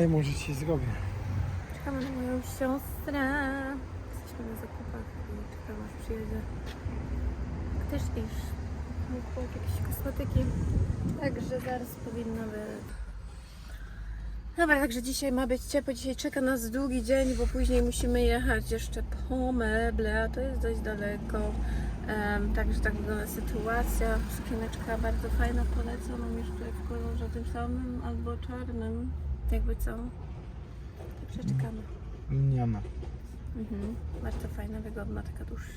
Daj może ci zrobię. Czekamy na moją siostrę. Jesteśmy na zakupach i czekamy aż przyjedzie. Też iż mógł jakieś kosmetyki. Także zaraz powinno być. Dobra, także dzisiaj ma być ciepło. Dzisiaj czeka nas długi dzień, bo później musimy jechać jeszcze po meble, a to jest dość daleko. Em, także tak wygląda sytuacja. Skrzyneczka bardzo fajna, polecam. Jeszcze w kolorze tym samym albo czarnym. Jakby co. Także czekamy. Nie ma. Mhm. Bardzo fajna, wygodna, taka dłuższa.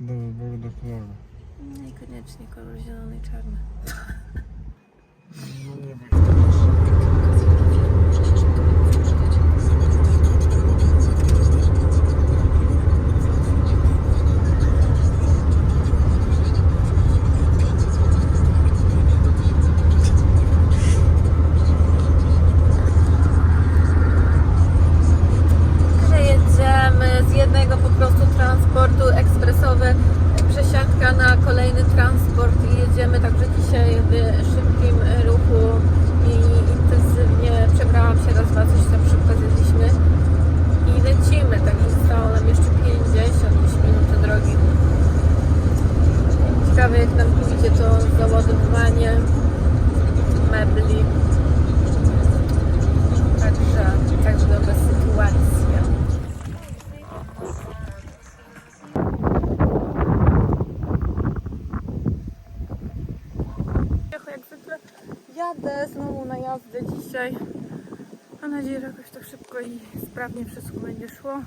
Do wyboru do koloru. Niekoniecznie kolor zielony i czarny. No nie wiem. Dzisiaj. Mam nadzieję, że jakoś to szybko i sprawnie wszystko będzie szło.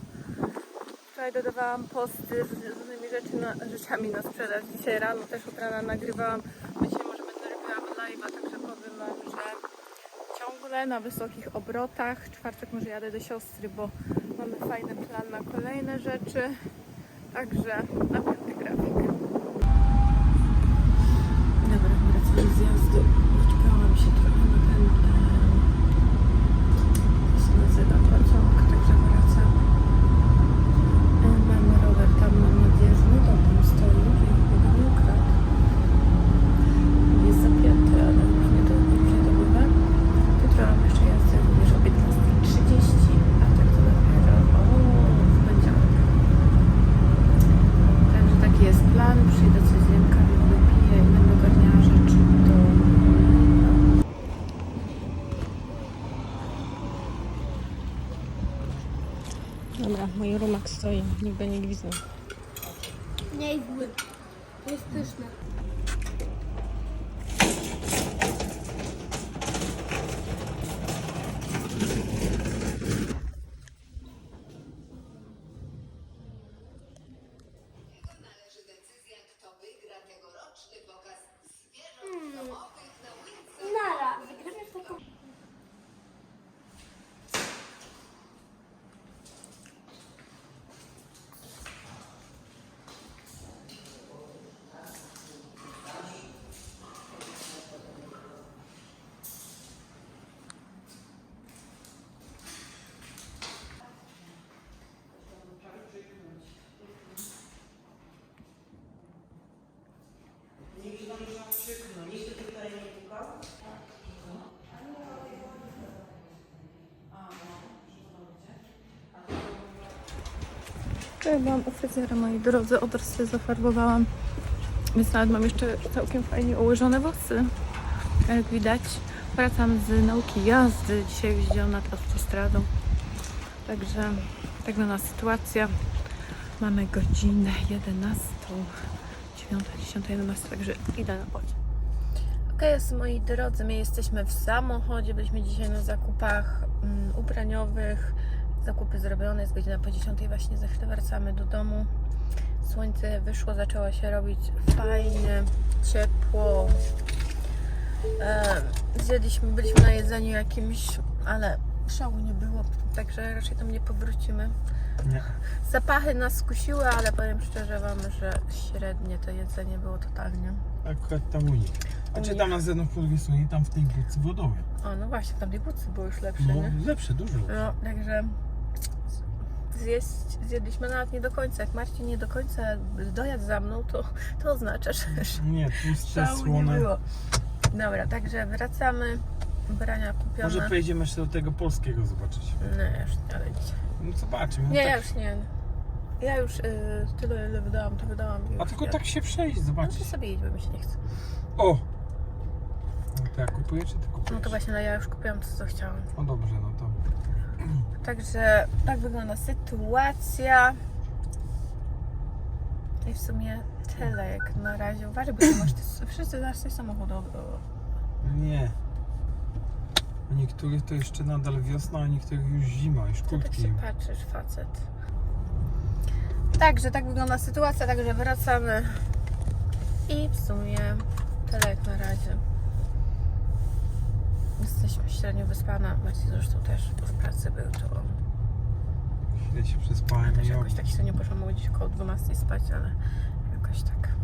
Wczoraj dodawałam posty z różnymi rzeczy na, rzeczami na sprzedaż. Dzisiaj rano też od rana nagrywałam. Dzisiaj może będę robiła live'a, także powiem Wam, że ciągle na wysokich obrotach. Czwartek może jadę do siostry, bo mamy fajny plan na kolejne rzeczy. Także napięty grafik. Dobra, wracam z jazdy. Wyczekałam się trochę na ten, своим, никогда не грязно. Не будет. Не слышно. Wczoraj byłam u moi drodzy, sobie zafarbowałam, więc nawet mam jeszcze całkiem fajnie ułożone włosy. Jak widać, wracam z nauki jazdy. Dzisiaj jeździłam nad autostradą. Także tak wygląda sytuacja. Mamy godzinę 11, 9, 10, 11, także idę na pociąg. Okej, jest moi drodzy, my jesteśmy w samochodzie, byliśmy dzisiaj na zakupach mm, ubraniowych, zakupy zrobione, jest godzina po 10, właśnie za chwilę wracamy do domu. Słońce wyszło, zaczęło się robić fajnie, ciepło. Zjedliśmy, byliśmy na jedzeniu jakimś, ale szału nie było, także raczej tam nie powrócimy. Nie. Zapachy nas skusiły, ale powiem szczerze Wam, że średnie to jedzenie było totalnie. Akurat tam u nich. A czy tam na zewnątrz po drugiej stronie, tam w tej budce wodowej. O, no właśnie, tam tej bucy były już lepsze, No, nie? lepsze, dużo lepsze. No, także zjeść, zjedliśmy nawet nie do końca. Jak Marcin nie do końca dojadł za mną, to, to oznacza, że Nie, tłuste, szału nie słone. było. Dobra, także wracamy. ubrania kupione. Może pojedziemy jeszcze do tego polskiego zobaczyć. Nie, już nie, ale dzisiaj. No zobaczymy. No Nie, tak, ja już nie. Ja już y, tyle, ile wydałam, to wydałam. i A już tylko nie. tak się przejść, No zobaczyć. to sobie idź, bo mi się nie chce. O! No to ja kupuję, czy ty kupujesz? No to właśnie, no ja już kupiłam to, co chciałam. No dobrze, no to... Także tak wygląda sytuacja. I w sumie tyle jak na razie. Uważaj, bo ty masz te, wszyscy nasz coś samochodowy. Nie. U niektórych to jeszcze nadal wiosna, a niektórych już zima, już Co tak kurtki. się patrzysz, facet? Także tak wygląda sytuacja, także wracamy. I w sumie tyle jak na razie. Jesteśmy średnio wyspana. Maciej zresztą też, w pracy Chwilę się przespałem też jakoś tak się nie poszłam gdzieś około 12 spać, ale jakoś tak.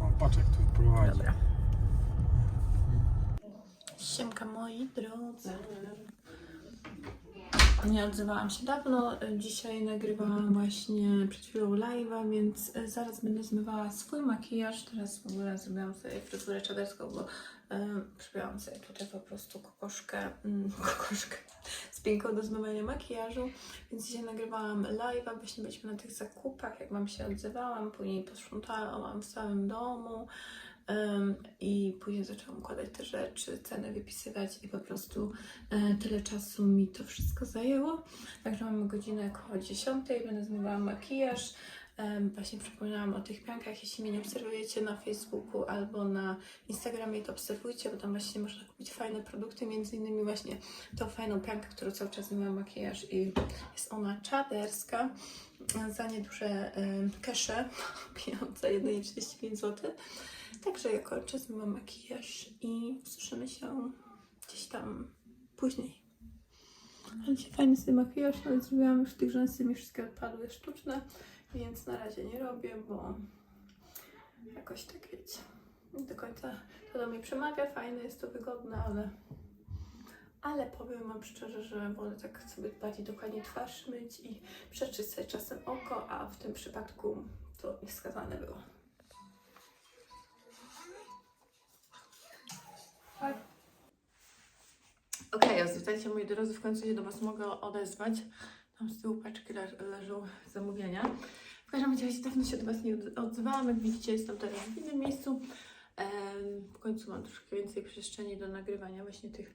O, patrz jak tu prowadzi. Dobra. Siemka moi drodzy. Nie odzywałam się dawno. Dzisiaj nagrywałam właśnie przed chwilą live'a, więc e, zaraz będę zmywała swój makijaż. Teraz w ogóle zrobiłam sobie fryzurę czaderską, bo um, przybiłam sobie tutaj po prostu kokoszkę, mm, kokoszkę z pinką do zmywania makijażu. Więc dzisiaj nagrywałam live'a, właśnie byliśmy na tych zakupach, jak Wam się odzywałam. Później posprzątałam w całym domu. I później zaczęłam układać te rzeczy, ceny wypisywać i po prostu e, tyle czasu mi to wszystko zajęło. Także mamy godzinę około 10, będę zmywała makijaż. Właśnie przypomniałam o tych piankach, jeśli mnie nie obserwujecie na Facebooku albo na Instagramie, to obserwujcie, bo tam właśnie można kupić fajne produkty, między innymi właśnie tą fajną piankę, którą cały czas zmywam makijaż i jest ona czaderska za nieduże kesze, pieniądze, jedynie 35 zł. Także ja kończę, zmywam makijaż i słyszymy się gdzieś tam później. Ale dzisiaj fajny sobie makijaż, nawet zrobiłam już tych rzęsy, mi wszystkie odpadły sztuczne, więc na razie nie robię, bo jakoś tak wiecie. Do końca to do mnie przemawia, fajne jest to wygodne, ale ale powiem Wam szczerze, że wolę tak sobie bardziej dokładnie twarz myć i przeczyć sobie czasem oko, a w tym przypadku to nieskazane było. Okej, okay, witajcie moi drodzy, w końcu się do Was mogę odezwać. Tam z tyłu paczki le leżą zamówienia. W każdym razie dawno się do Was nie od- odzywałam, jak widzicie jestem teraz w innym miejscu. W końcu mam troszkę więcej przestrzeni do nagrywania właśnie tych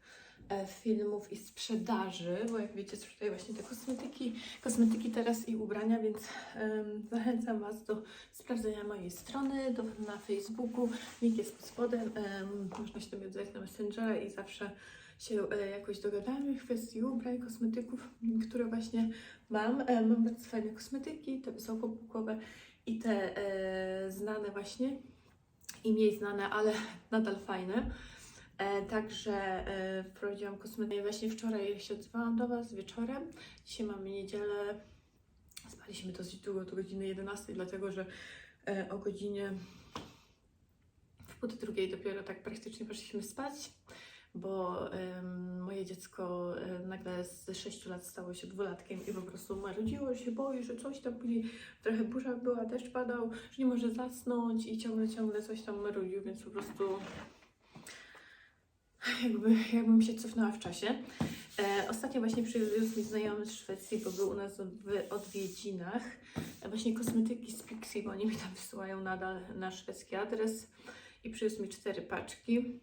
filmów i sprzedaży, bo jak wiecie sprzedaję właśnie te kosmetyki, kosmetyki teraz i ubrania, więc em, zachęcam Was do sprawdzenia mojej strony do, na Facebooku. Link jest pod spodem, em, można się do mnie odezwać na Messengera i zawsze się e, jakoś dogadamy w kwestii ubrań, kosmetyków, które właśnie mam. E, mam bardzo fajne kosmetyki, te wysokopłukowe i te e, znane właśnie i mniej znane, ale nadal fajne. E, także e, wprowadziłam kosmetyki. Właśnie wczoraj się odzwałam do Was wieczorem. Dzisiaj mamy niedzielę. Spaliśmy dosyć długo, do godziny 11, dlatego że e, o godzinie w pół do drugiej dopiero tak praktycznie poszliśmy spać bo moje dziecko em, nagle z 6 lat stało się dwulatkiem i po prostu marudziło, się boi, że coś tam później trochę burza była, deszcz padał, że nie może zasnąć i ciągle, ciągle coś tam marudził, więc po prostu jakby, jakbym się cofnęła w czasie. E, ostatnio właśnie przywiózł mi znajomy z Szwecji, bo był u nas w odwiedzinach. E, właśnie kosmetyki z Pixie, bo oni mi tam wysyłają nadal na szwedzki adres i przywiózł mi cztery paczki.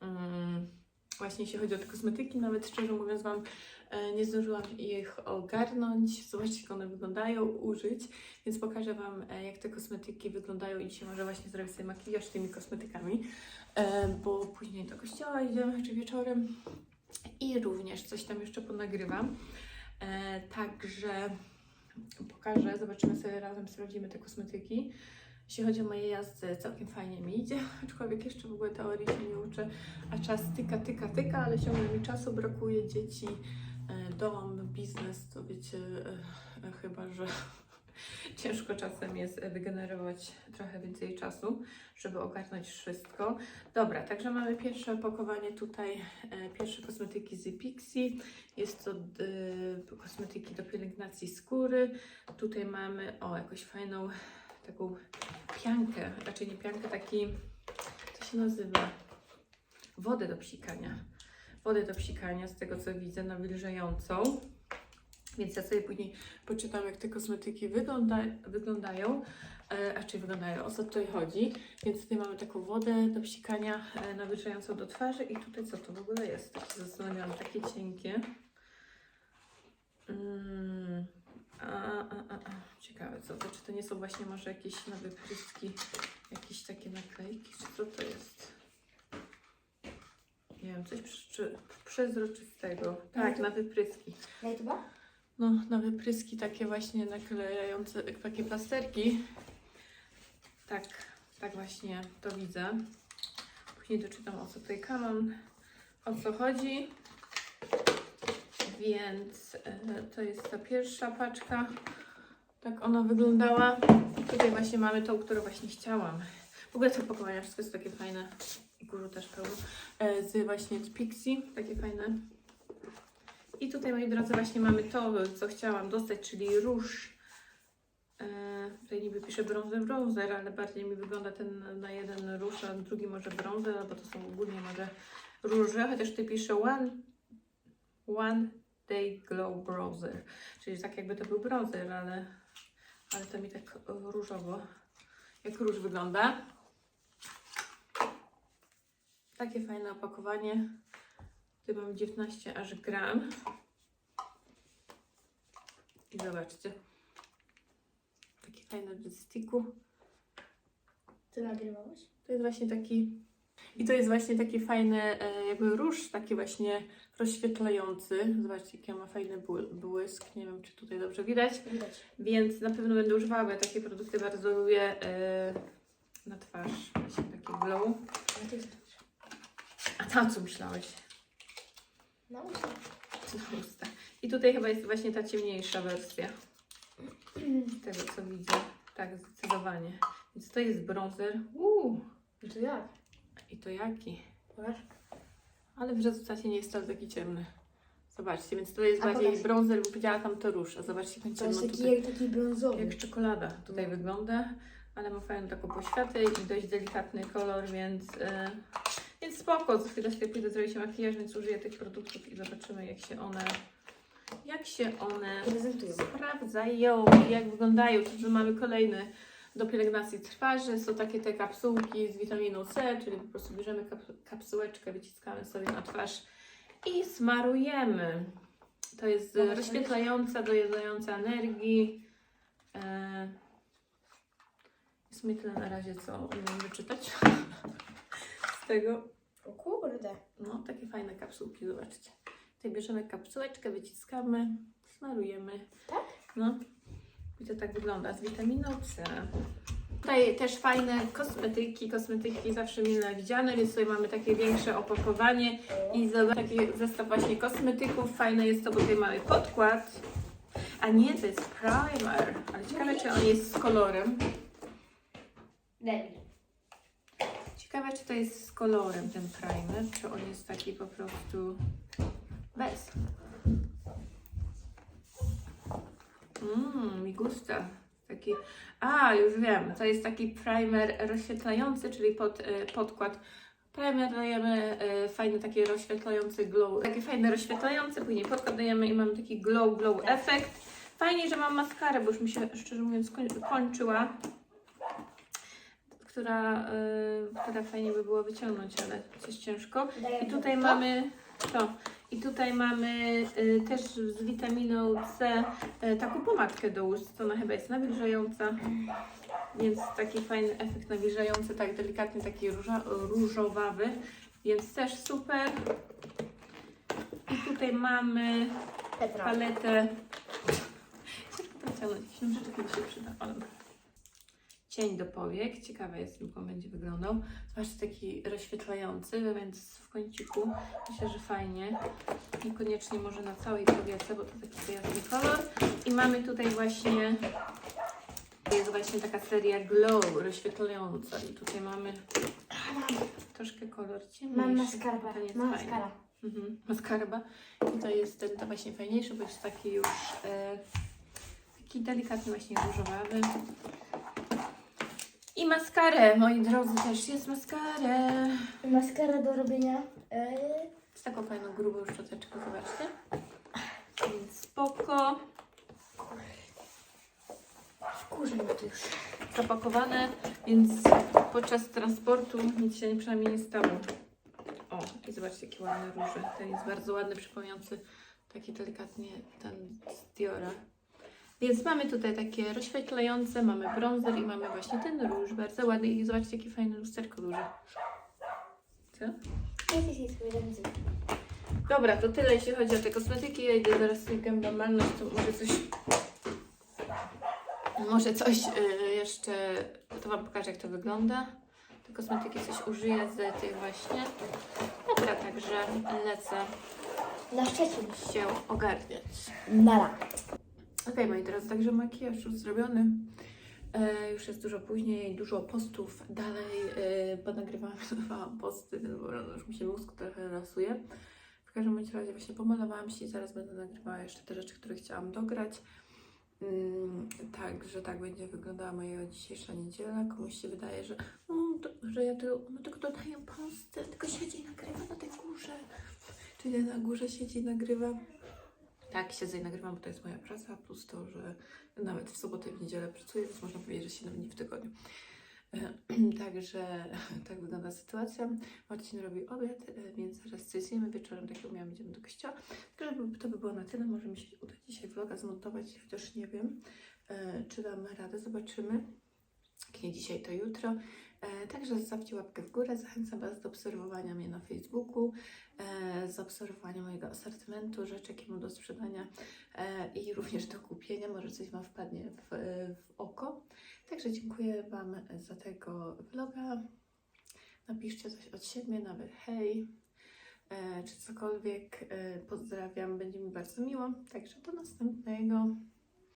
Mm, właśnie jeśli chodzi o te kosmetyki, nawet szczerze mówiąc Wam e, nie zdążyłam ich ogarnąć. Zobaczcie jak one wyglądają, użyć, więc pokażę Wam e, jak te kosmetyki wyglądają i dzisiaj może właśnie zrobię sobie makijaż tymi kosmetykami, e, bo później do kościoła idziemy, czy wieczorem i również coś tam jeszcze ponagrywam. Także pokażę, zobaczymy sobie razem, sprawdzimy te kosmetyki. Jeśli chodzi o moje jazdy, całkiem fajnie mi idzie, aczkolwiek jeszcze w ogóle teorii się nie uczę, a czas tyka, tyka, tyka, ale ciągle mi czasu brakuje, dzieci, e, dom, biznes, to wiecie, e, e, chyba, że ciężko czasem jest wygenerować trochę więcej czasu, żeby ogarnąć wszystko. Dobra, także mamy pierwsze opakowanie tutaj, pierwsze kosmetyki z Pixie, jest to kosmetyki do pielęgnacji skóry, tutaj mamy, o, jakąś fajną taką piankę, raczej nie piankę, taki, co się nazywa? wodę do psikania. Wodę do psikania, z tego co widzę, nawilżającą. Więc ja sobie później poczytam, jak te kosmetyki wygląda, wyglądają, e, a czy wyglądają, o co tutaj chodzi. Więc tutaj mamy taką wodę do psikania e, nawilżającą do twarzy i tutaj co to w ogóle jest? Się zastanawiałam, takie cienkie. Mm, a, a, a, a. Ciekawe co to, czy to nie są właśnie może jakieś na wypryski, jakieś takie naklejki, czy co to jest? Nie wiem, coś przy, przezroczystego. Tak, na wypryski. Na? No, na wypryski takie właśnie naklejające, takie plasterki. Tak, tak właśnie to widzę. Później doczytam o co tutaj kanon, o co chodzi. Więc e, to jest ta pierwsza paczka. Tak ona wyglądała. Tutaj właśnie mamy tą, którą właśnie chciałam. W ogóle te opakowania wszystko jest takie fajne. I kurzu też pełno. E, z właśnie z Pixie. Takie fajne. I tutaj, moi drodzy, właśnie mamy to, co chciałam dostać, czyli róż. E, tutaj niby pisze brązer, brązer, ale bardziej mi wygląda ten na jeden róż, a drugi może brązer, albo to są ogólnie może róże, chociaż tutaj pisze one, one Day Glow Bronzer, czyli tak jakby to był bronzer, ale, ale to mi tak różowo, jak róż wygląda. Takie fajne opakowanie. Tu mam 19 aż gram. I zobaczcie. Taki fajny do styku. Ty nagrywałeś? To jest właśnie taki. I to jest właśnie taki fajny, e, jakby róż, taki właśnie rozświetlający. Zobaczcie, jaki ma fajny bły- błysk. Nie wiem, czy tutaj dobrze widać. Widać. Więc na pewno będę używała, bo ja takie produkty bardzo lubię e, na twarz. Właśnie taki glow. A to co myślałeś? Na usta. Na usta. I tutaj chyba jest właśnie ta ciemniejsza wersja. Z tego co widzę. Tak, zdecydowanie. Więc to jest bronzer. Uuu, to jak? I to jaki? Pokaż. Ale w rezultacie nie jest wcale taki ciemny. Zobaczcie, więc to jest A bardziej pokaż. bronzer, bo powiedziała tam to róż. A zobaczcie, jak To jest ciemno taki, tutaj. jak taki brązowy. Jak czekolada tutaj wygląda, ale ma fajną taką poświatę i dość delikatny kolor, więc, e, więc spoko. Za chwilę sobie pójdę zrobić makijaż, więc użyję tych produktów i zobaczymy jak się one, jak się one sprawdzają, jak wyglądają. Tu mamy kolejny do pielęgnacji twarzy. Są takie te kapsułki z witaminą C, czyli po prostu bierzemy kap kapsułeczkę, wyciskamy sobie na twarz i smarujemy. To jest Mogę rozświetlająca, dojadająca energii. E, Jest mi tyle na razie, co umiem wyczytać z tego. O kurde. No, takie fajne kapsułki, zobaczcie. Tutaj bierzemy kapsułeczkę, wyciskamy, smarujemy. Tak? No. I to tak wygląda z witaminą C. Tutaj też fajne kosmetyki. Kosmetyki zawsze mile widziane, więc tutaj mamy takie większe opakowanie i taki zestaw właśnie kosmetyków. Fajne jest to, bo tutaj mamy podkład. A nie, to jest primer. Ale ciekawe, czy on jest z kolorem. Debil. Ciekawe, czy to jest z kolorem ten primer, czy on jest taki po prostu bez. Mmm, mi gusta. Taki, a już wiem, to jest taki primer rozświetlający, czyli pod, e, podkład. Primer dajemy e, fajny taki rozświetlający glow, taki fajny rozświetlający, później podkład dajemy i mamy taki glow, glow efekt. Fajnie, że mam maskarę, bo już mi się szczerze mówiąc koń, kończyła która, y, która fajnie by było wyciągnąć, ale coś ciężko. I tutaj mamy to. I tutaj mamy y, też z witaminą C y, taką pomadkę do ust. To ona chyba jest nawilżająca. Więc taki fajny efekt nawilżający, tak delikatnie taki róża, różowawy. Więc też super. I tutaj mamy Petra. paletę. Ciężko to myślę, że taki się przyda. Ale... Cień do powiek. Ciekawe jest, jak on będzie wyglądał. Zobaczcie, taki rozświetlający, więc w kąciku myślę, że fajnie. Niekoniecznie może na całej powiece, bo to taki jasny kolor. I mamy tutaj właśnie jest właśnie taka seria glow rozświetlająca i tutaj mamy troszkę kolor ciemniejszy. Mam jest Mam maskara. Mhm, maskarba. I to jest ten to właśnie fajniejszy, bo jest taki już e, taki delikatny właśnie różowawy. I maskarę, moi drodzy, też jest maskarę. Maskara do robienia. Eee, Z taką fajną, grubą szczoteczką, zobaczcie. Więc spoko. Wkurzy mnie to już. Zapakowane, więc podczas transportu nic się przynajmniej nie stało. O, i zobaczcie, jakie ładne róże. Ten jest bardzo ładny, przypominający taki delikatnie ten z Diora. Więc mamy tutaj takie rozświetlające, mamy bronzer i mamy właśnie ten róż, bardzo ładny. I zobaczcie, jakie fajne lusterko duże. Co? Jest, jest, jest, jest, jest. Dobra, to tyle jeśli chodzi o te kosmetyki. Ja idę zaraz z tym normalność, to może coś. Może coś y, jeszcze. To Wam pokażę, jak to wygląda. Te kosmetyki coś użyję z tych właśnie. Dobra, także lecę Na Szczecin. się ogarniać. Nara. Okej, moi drodzy, także makijaż już zrobiony. E, już jest dużo później, dużo postów dalej, e, bo nagrywałam posty, prostu już mi się mózg trochę rasuje. W każdym razie właśnie pomalowałam się i zaraz będę nagrywała jeszcze te rzeczy, które chciałam dograć. Mm, Także tak będzie wyglądała moja dzisiejsza niedziela. Komuś się wydaje, że, no, to, że ja tylko, no, tylko dodaję posty, tylko siedzi i nagrywa na tej górze. Czyli na górze siedzi i nagrywa. Tak, siedzę i nagrywam, bo to jest moja praca, plus to, że nawet w sobotę i w niedzielę pracuję, więc można powiedzieć, że 7 dni w tygodniu. E, Także tak wygląda sytuacja. Marcin robi obiad, e, więc zaraz coś zjemy. Wieczorem, tak jak miałam, idziemy do kościoła. Także to by było na tyle. Może mi się uda dzisiaj vloga zmontować, chociaż nie wiem, e, czy dam radę. Zobaczymy. Jak nie dzisiaj, to jutro. E, Także zostawcie łapkę w górę. Zachęcam Was do obserwowania mnie na Facebooku, e, zaobserwowania mojego asortymentu, rzeczy, jakie mam do sprzedania e, i również do kupienia. Może coś Wam wpadnie w, w oko. Także dziękuję Wam za tego vloga. Napiszcie coś od siebie, nawet hej, czy cokolwiek. Pozdrawiam, będzie mi bardzo miło. Także do następnego.